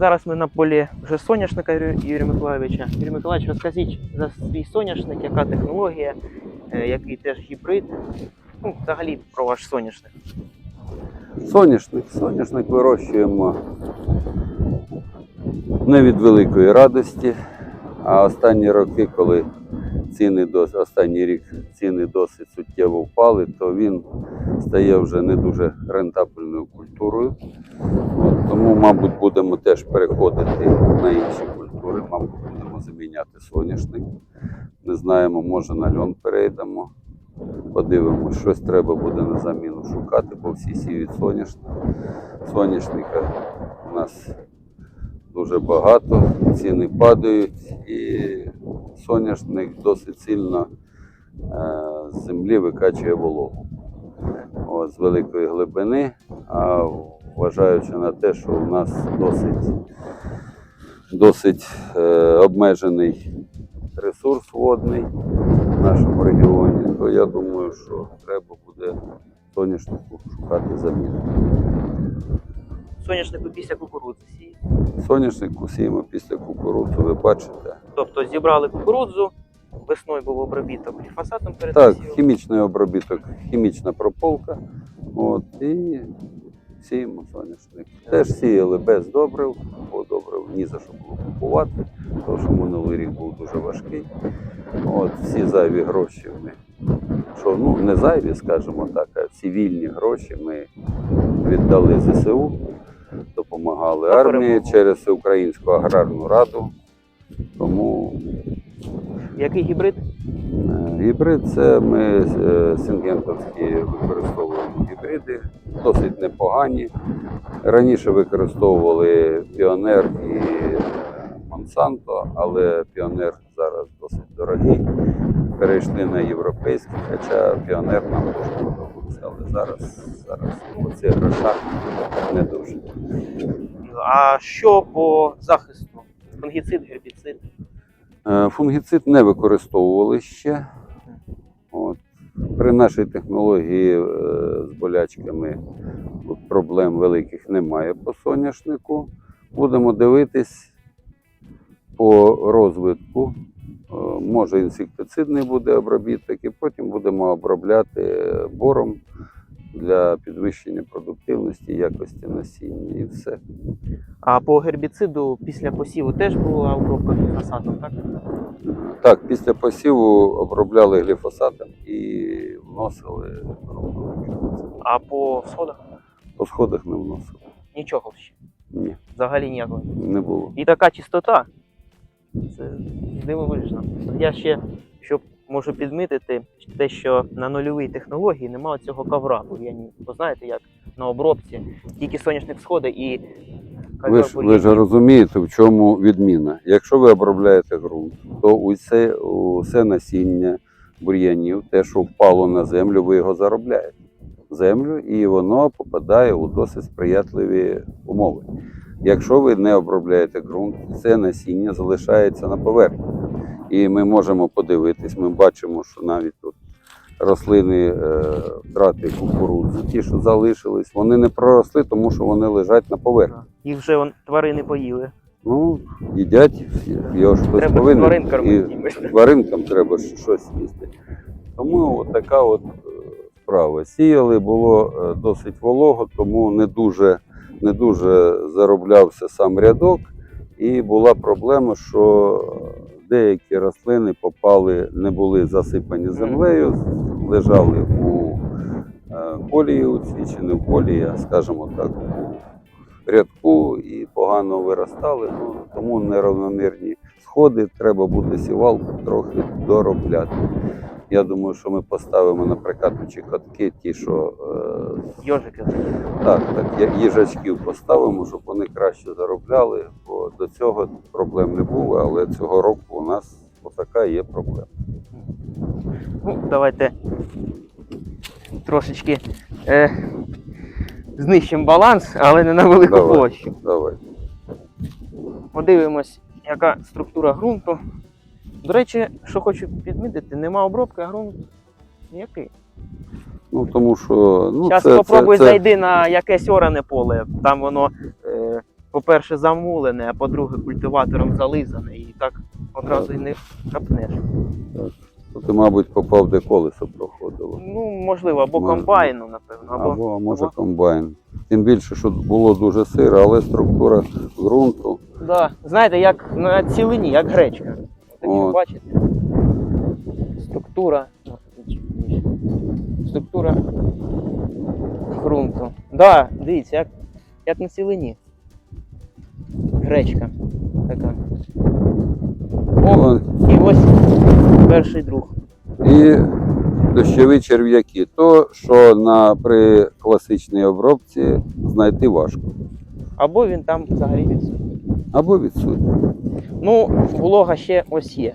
Зараз ми на полі вже соняшника Юрія Миколайовича. Юрій Миколайович, розкажіть за свій соняшник, яка технологія, е, який теж гібрид. Ну, взагалі про ваш соняшник. Соняшник. Соняшник вирощуємо не від великої радості, а останні роки, коли ціни дос- останній рік ціни досить суттєво впали, то він стає вже не дуже рентабельною культурою. От, тому, мабуть, будемо теж переходити на інші культури, мабуть, будемо заміняти соняшник. Не знаємо, може на льон перейдемо. Подивимось, щось треба буде на заміну шукати, бо всі сіють соняшник. Соняшника у нас дуже багато, ціни падають, і соняшник досить сильно е, з землі викачує вологу з великої глибини, а вважаючи на те, що у нас досить, досить е, обмежений ресурс водний в нашому регіоні, то я думаю, що треба буде соняшнику шукати заміну. Соняшнику після кукурудзи сіє. Соняшник усіємо після кукурудзи, ви бачите. Тобто зібрали кукурудзу, весною був обробіток гліфосатом перед Так, хімічний обробіток, хімічна прополка. От, і сіємо соняшник. Теж сіяли без добрив, бо добрив ні за що було купувати, тому що минулий рік був дуже важкий. От, всі зайві гроші ми, що ну не зайві, скажімо так, а всі вільні гроші ми віддали ЗСУ, допомагали армії через Українську аграрну раду. Тому Який гібрид? Е, Гібрид це ми е, сингентовські використовуємо гібриди, досить непогані. Раніше використовували Піонер і Монсанто, але Піонер зараз досить дорогий. Перейшли на європейський, хоча Піонер нам дуже подобається, зараз, зараз по цих грошах не дуже. А що по захисту? Фунгіцид, гербіцид? Е, Фунгіцид не використовували ще. От. При нашій технології е, з болячками проблем великих немає по соняшнику. Будемо дивитись по розвитку. Е, Може інсектицидний буде обробіток, і потім будемо обробляти бором для підвищення продуктивності, якості насіння і все. А по гербіциду після посіву теж була обробка гліфосатом, так? Так, після посіву обробляли гліфосатом і вносили А по сходах По сходах не вносили. нічого ще. Ні, Взагалі ніякого. не було. І така чистота. Це дивовижно. Я ще щоб можу підмітити, те, що на нульовій технології немає цього ковра бур'янів. Бо знаєте, як на обробці тільки соняшник сходить і Ви ж, ви ж розумієте, в чому відміна. Якщо ви обробляєте ґрунт, то усе, усе насіння бур'янів, те, що впало на землю, ви його заробляєте. Землю, і воно попадає у досить сприятливі умови. Якщо ви не обробляєте ґрунт, це насіння залишається на поверхні. І ми можемо подивитись, ми бачимо, що навіть тут рослини е, втрати кукурудзи, ті, що залишились, вони не проросли, тому що вони лежать на поверхні. Їх вже вон, тварини поїли. Ну, їдять, його ж хтось Треба повинен. тварин і тваринкам треба щось їсти. Тому от така от е, справа. Сіяли, було е, досить волого, тому не дуже, не дуже зароблявся сам рядок. І була проблема, що деякі рослини попали, не були засипані землею, лежали у е, колії у цій, чи не в колії, а скажімо так, у рядку і погано виростали. Ну, тому неравномірні сходи, треба буде сівалку трохи доробляти. Я думаю, що ми поставимо на прикатучі катки, ті, що е, Йожики. так, так, їжачків поставимо, щоб вони краще заробляли, бо до цього проблем не було, але цього року у нас отака є проблема. Ну, давайте трошечки е, знищимо баланс, але не на велику Давай. площу. Давай. Подивимось, яка структура ґрунту. До речі, що хочу підмітити, нема обробки, а ґрунт який. Ну тому що ну Зараз це, попробуй це, це, зайди на якесь оране поле, там воно е, по-перше, замулене, а по-друге, культиватором зализане, і так одразу й не капнеш. То ти, мабуть, попав, де колесо проходило. Ну, можливо, або Може. комбайном, напевно, або. Або, може або- комбайн. Тим більше, що було дуже сиро, але структура ґрунту. Да. Знаєте, як на цілині, як гречка. От. бачите? Структура. ну. Структура ґрунту. Да, дивіться, як, як на цілині. Гречка. Така. О, О, і ось перший друг. І дощові черв'яки. То, що на, при класичній обробці знайти важко. Або він там взагалі відсутній. Або відсутні. Ну, волога ще ось є.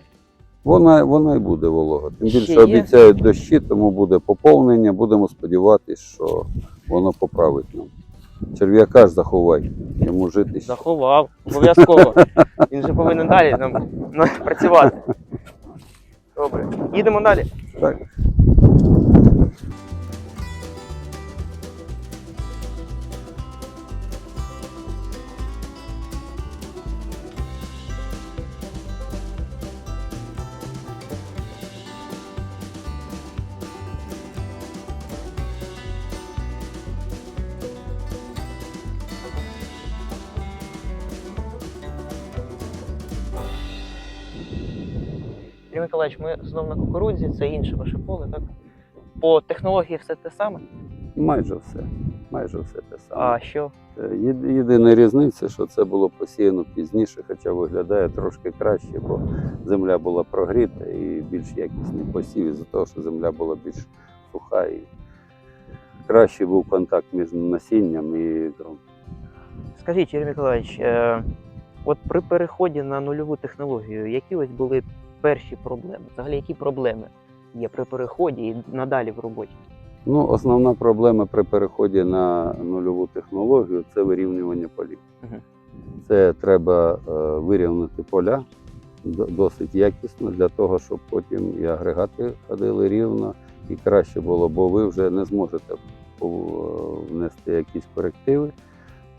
Вона, вона і буде волога. Тим Ще більше є? обіцяють дощі, тому буде поповнення. Будемо сподіватися, що воно поправить нам. Черв'яка ж заховай, йому жити ще. Заховав. Обов'язково. Він же повинен далі нам працювати. Добре. Їдемо далі. Так. Миколаївич, ми знову на кукурудзі, це інше ваше поле, так? По технології все те саме. Майже все. Майже все те саме. А що? Е, Єдина різниця, що це було посіяно пізніше, хоча виглядає трошки краще, бо земля була прогріта і більш якісний посів, із-за того, що земля була більш суха і кращий був контакт між насінням і ґрунтом. Скажіть, Юрій Миколаївич, е, от при переході на нульову технологію, які ось були перші проблеми? Взагалі, які проблеми є при переході і надалі в роботі? Ну, основна проблема при переході на нульову технологію це вирівнювання полів. Це треба е, вирівняти поля досить якісно для того, щоб потім і агрегати ходили рівно і краще було, бо ви вже не зможете внести якісь корективи.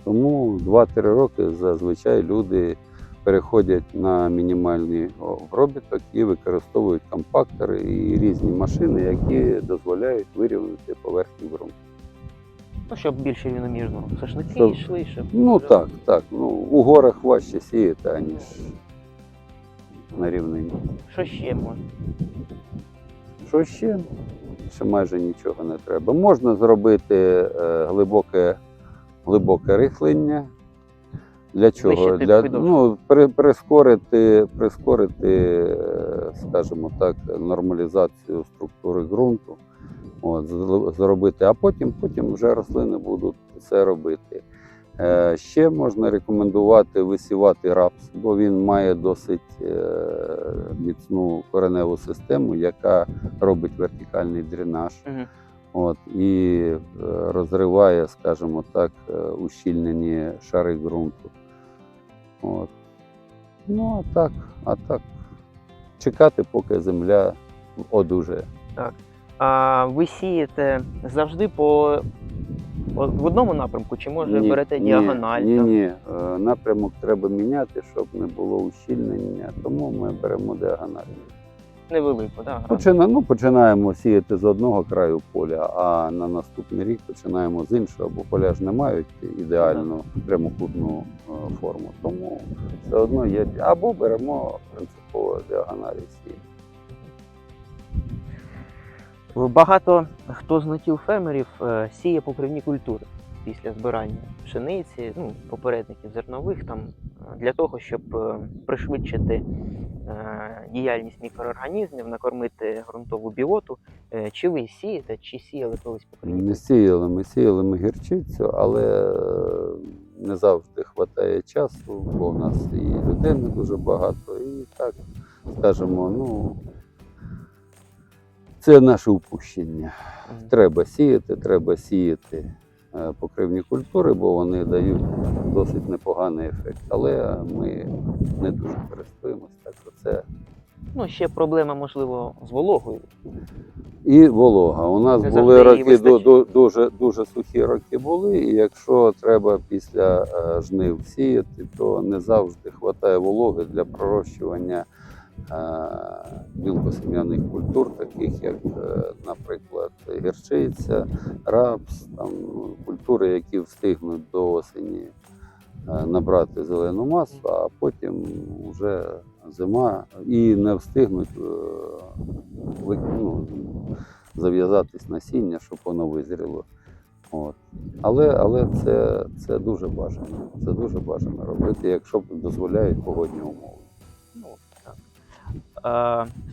Тому 2-3 роки зазвичай люди переходять на мінімальний обробіток і використовують компактори і різні машини, які дозволяють вирівняти поверхню ґрунту. Ну, щоб більш рівномірно. Сошники Щоб- йшли, щоб. Ну так, так. Ну, у горах важче сіяти, аніж на рівнині. Що ще можна? Що ще? Ще майже нічого не треба. Можна зробити е, глибоке, глибоке рихлення. Для чого? Для, ну, при, прискорити, прискорити, е, скажімо так, нормалізацію структури ґрунту. От, зробити, а потім, потім вже рослини будуть це робити. Е, Ще можна рекомендувати висівати рапс, бо він має досить е, міцну кореневу систему, яка робить вертикальний дренаж. Мгм. От, і е, розриває, скажімо так, е, ущільнені шари ґрунту. От. Ну, а так, а так. Чекати, поки земля одужає. Так. А ви сієте завжди по в одному напрямку, чи може Ні, берете ні, діагональ? Ні, там? ні. Е, Напрямок треба міняти, щоб не було ущільнення, тому ми беремо діагональ. Невелику, так. Почина, ну, починаємо сіяти з одного краю поля, а на наступний рік починаємо з іншого, бо поля ж не мають ідеальну прямокутну е, форму. Тому все одно є. Або беремо принципово діагоналі сіємо. Багато хто з натів фермерів е, сіє покривні культури після збирання пшениці, ну, попередників зернових, там, е, для того, щоб е, пришвидшити е, діяльність мікроорганізмів, накормити ґрунтову біоту. Чи ви сієте, чи сіяли колись покривні Не сіяли, ми сіяли ми гірчицю, але не завжди вистачає часу, бо у нас і людей не дуже багато. І так, скажімо, ну, це наше упущення. Треба сіяти, треба сіяти покривні культури, бо вони дають досить непоганий ефект. Але ми не дуже користуємося, так що це Ну, ще проблема, можливо, з вологою. І волога. У нас Не були роки дуже, дуже сухі роки були, і якщо треба після е, жнив сіяти, то не завжди вистачає вологи для пророщування е, мілкосем'яних культур, таких як, е, наприклад, гірчиця, рапс, там, культури, які встигнуть до осені е, набрати зелену масу, а потім вже зима і не встигнуть ну, зав'язатись насіння, щоб воно визріло. От. Але, але це, це дуже бажано. Це дуже бажано робити, якщо дозволяють погодні умови.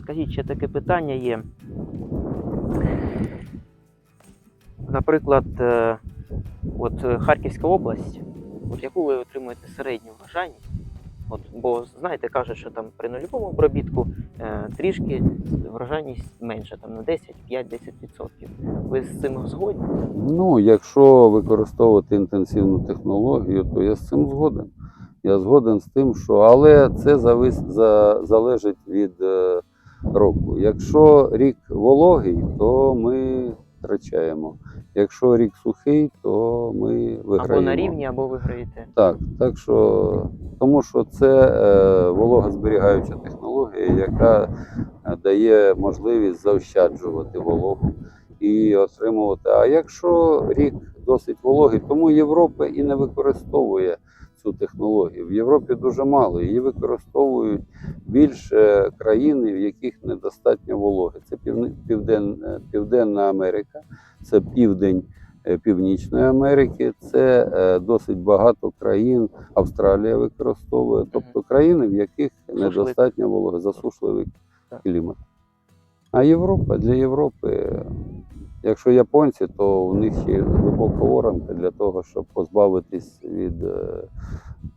Скажіть, ще таке питання є. Наприклад, е, от е, Харківська область, от яку ви отримуєте середню врожайність? От, бо знаєте, кажуть, що там при нульовому обробітку е, трішки врожайність менша, там на 10, 5-10%. Ви з цим згодні? Ну, якщо використовувати інтенсивну технологію, то я з цим згоден. Я згоден з тим, що але це завис, за, залежить від е, року. Якщо рік вологий, то ми втрачаємо. Якщо рік сухий, то ми виграємо. Або на рівні, або виграєте. Так, так що, тому що це е, вологозберігаюча технологія, яка е, дає можливість заощаджувати вологу і отримувати. А якщо рік досить вологий, тому Європа і не використовує цю технологію. В Європі дуже мало. Її використовують більше країни, в яких недостатньо вологи. Це Півден, Південна Америка, це південь е, Північної Америки, це е, досить багато країн. Австралія використовує, тобто країни, в яких недостатньо вологи, засушливий клімат. А Європа для Європи, якщо японці, то у них ще глибока оранка для того, щоб позбавитись від е,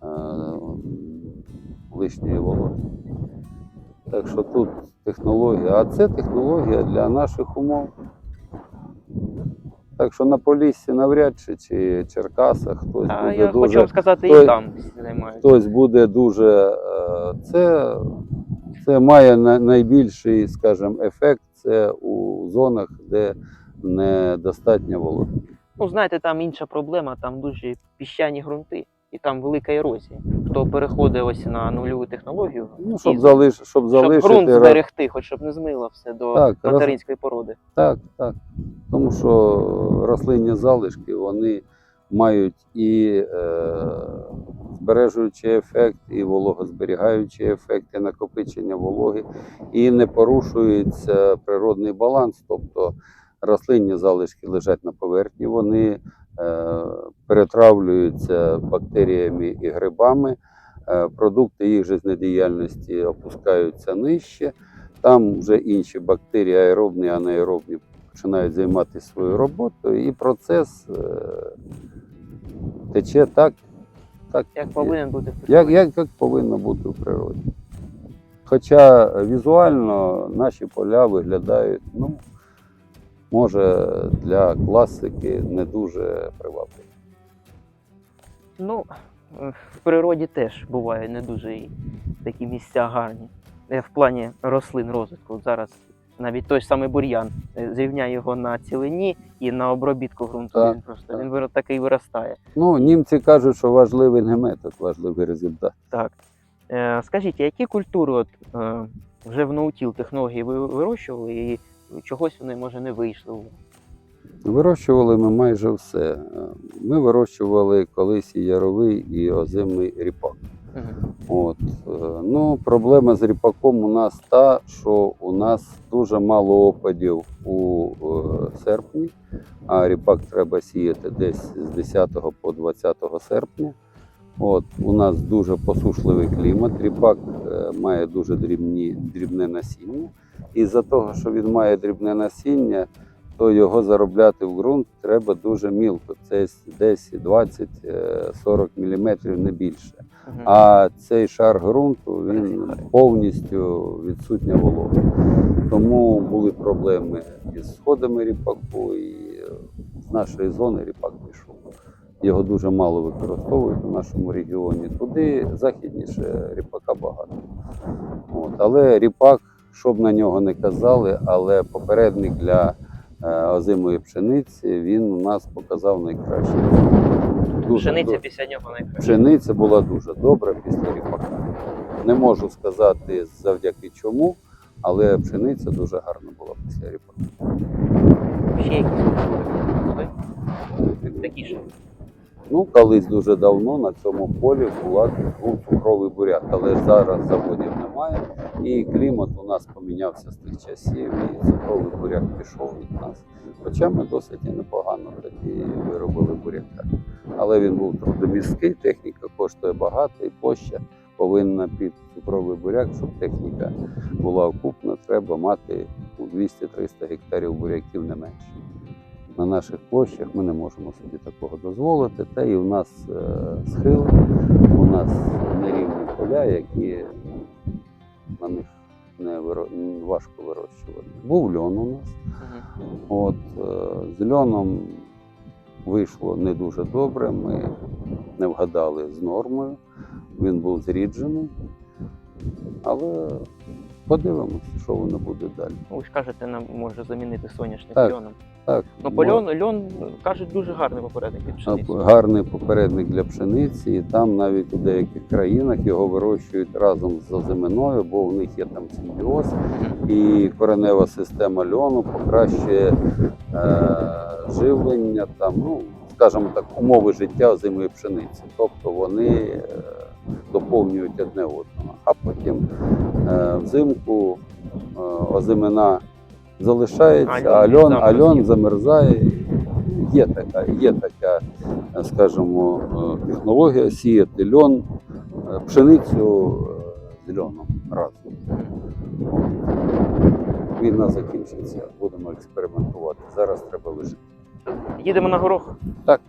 е, лишньої вологи. Так що тут технологія, а це технологія для наших умов. Так що на Поліссі навряд чи, чи Черкасах хтось А буде я хочу дуже вам сказати, той- і там хтось буде дуже. е, Це, це має найбільший, скажімо, ефект це у зонах, де недостатньо вологи. Ну, знаєте, там інша проблема, там дуже піщані ґрунти, і там велика ерозія. Хто переходить ось на нульову технологію, Ну, щоб, і- залиш, щоб щоб залишити. ґрунт зберегти, хоч щоб не змило все до Так, материнської породи. Так, так. Тому що рослинні залишки вони мають і е, збережуючий ефект, і вологозберігаючий ефект, і накопичення вологи, і не порушується природний баланс. Тобто рослинні залишки лежать на поверхні, вони е, перетравлюються бактеріями і грибами. Е, продукти їх жизнедіяльності опускаються нижче. Там вже інші бактерії, аеробні, анаеробні, починають займатися своєю роботою, і процес е, тече так, так Як повинен бути як, як, як повинно бути в природі. Хоча візуально наші поля виглядають, ну, може, для класики не дуже привабливі. Ну, в природі теж бувають не дуже і такі місця гарні. Е, В плані рослин розвитку. Зараз навіть той ж самий бур'ян е, зрівняй його на цілині і на обробітку ґрунту. Так, він просто так. він такий виростає. Ну, німці кажуть, що важливий не метод, важливий результат. Так. Е, скажіть, які культури от, вже в ноутіл технології ви вирощували і чогось вони може не вийшли? Вирощували ми майже все. Ми вирощували колись і яровий, і озимий ріпак. Мгм. От. е, Ну, проблема з ріпаком у нас та, що у нас дуже мало опадів у е, серпні, а ріпак треба сіяти десь з 10 по 20 серпня. От, у нас дуже посушливий клімат. Ріпак е, має дуже дрібні, дрібне насіння. І за того, що він має дрібне насіння, то його заробляти в ґрунт треба дуже мілко. Це десь 20-40 мм, не більше. А цей шар ґрунту він повністю відсутня волога. Тому були проблеми із сходами ріпаку, і е, з нашої зони ріпак пішов. Його дуже мало використовують у нашому регіоні. Туди західніше ріпака багато. От. Але ріпак що б на нього не казали, але попередник для е, озимої пшениці він у нас показав найкраще. Дуже Пшениця до- після нього найкраще. Пшениця була дуже добра після ріпака. Не можу сказати завдяки чому, але пшениця дуже гарна була після ріпака. Ще якісь були? такі ж. Ну, колись дуже давно на цьому полі була, був цукровий буряк, але зараз заводів немає. І клімат у нас помінявся з тих часів, і цукровий буряк пішов від нас. Хоча ми досить непогано тоді виробили буряка. Але він був трудомісткий, техніка коштує багато, і площа повинна під цукровий буряк, щоб техніка була окупна, треба мати у 200-300 гектарів буряків не менше. На наших площах ми не можемо собі такого дозволити. Та і в нас е, схил, у нас нерівні поля, які на них не виро- важко вирощувати. Був льон у нас. От е, з льоном вийшло не дуже добре. Ми не вгадали з нормою. Він був зріджений. Але подивимося, що воно буде далі. Ну, ви ж кажете, нам може замінити соняшник Так. льоном. Так, Ну, мо- льон, льон, кажуть, дуже гарний попередник від пшениці. гарний попередник для пшениці, і там навіть у деяких країнах його вирощують разом з озиминою, бо в них є там симбіоз, і коренева система льону покращує е, живлення, там, ну, скажімо так, умови життя озимої пшениці. Тобто вони е, доповнюють одне одного. А потім е, взимку е, озимина залишається, А льон а льон замерзає. Є така, є така, е, скажімо, технологія сіяти льон, пшеницю з льоном разом. Війна закінчиться, будемо експериментувати. Зараз треба вижити. Їдемо на горох. Так.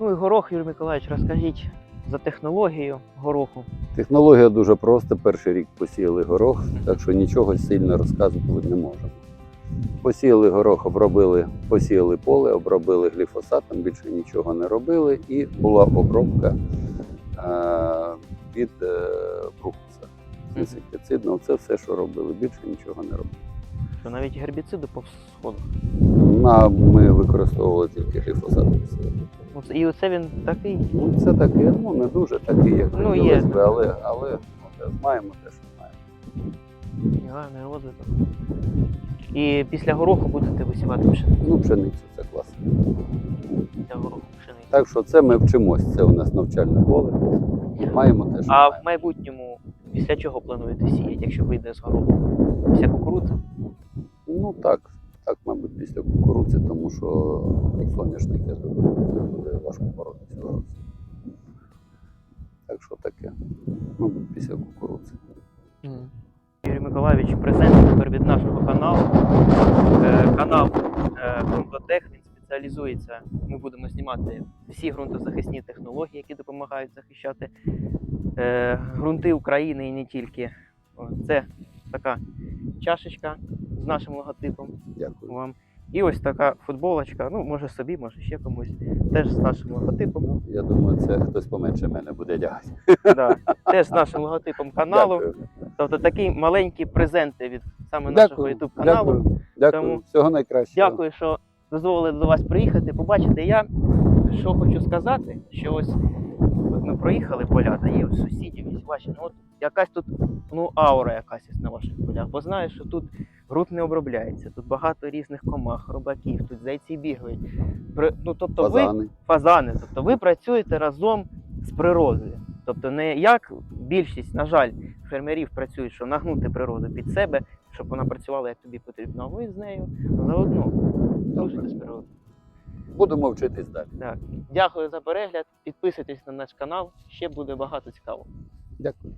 Ну і горох, Юрій Миколаївич, розкажіть за технологію гороху. Технологія дуже проста. Перший рік посіяли горох, так що нічого сильно розказувати не можемо. Посіяли горох, обробили, посіяли поле, обробили гліфосатом, більше нічого не робили, і була обробка е, від е, брухуса. Інсектицидного, це все, що робили, більше нічого не робили. Що навіть гербіциди по сходах. Ми використовували тільки гліфосат. І І оце він такий. Ну, це таке, ну не дуже такий, як Ну, є. би, але, але ну, маємо те, що маємо. Гарний розвиток. І після гороху будете висівати пшеницю. Ну, пшеницю це класно. Після гороху пшеницю. Так що це ми вчимось, це у нас навчальне поле. Маємо те, що А в маємо. майбутньому після чого плануєте сіяти, якщо вийде з гороху? Після кукурудзи? Ну так, так, мабуть, після кукурудзи, тому що соняшник, я думаю, буде важко боротися року. Так що таке. Мабуть, після кукурудзи. Юрій Миколаївич, презент тепер від нашого каналу. Е, канал е, Ґрунтотех, він спеціалізується. Ми будемо знімати всі ґрунтозахисні технології, які допомагають захищати е, ґрунти України і не тільки. Це така чашечка з нашим логотипом Дякую. вам. І ось така футболочка, ну може собі, може ще комусь, теж з нашим логотипом. Я думаю, це хтось поменше мене буде дягати. Да, теж з нашим логотипом каналу. Дякую. Тобто такі маленькі презенти від саме нашого. YouTube каналу. Дякую. Дякую. Тому Всього найкращого. Дякую, що дозволили до вас приїхати. Побачити, я що хочу сказати, що ось ми проїхали поля, та є сусідів, ось ваші. Ну от якась тут ну аура якась є на ваших полях. Бо знаєш, що тут ґрунт не обробляється, тут багато різних комах, робаків, тут зайці бігають. Ну тобто ви Фазани. фазани. Тобто ви працюєте разом з природою. Тобто не як більшість, на жаль, фермерів працюють, що нагнути природу під себе, щоб вона працювала як тобі потрібно, а ви з нею заодно дружите з природою будемо вчитись далі. Так. Дякую за перегляд. Підписуйтесь на наш канал. Ще буде багато цікавого. Дякую.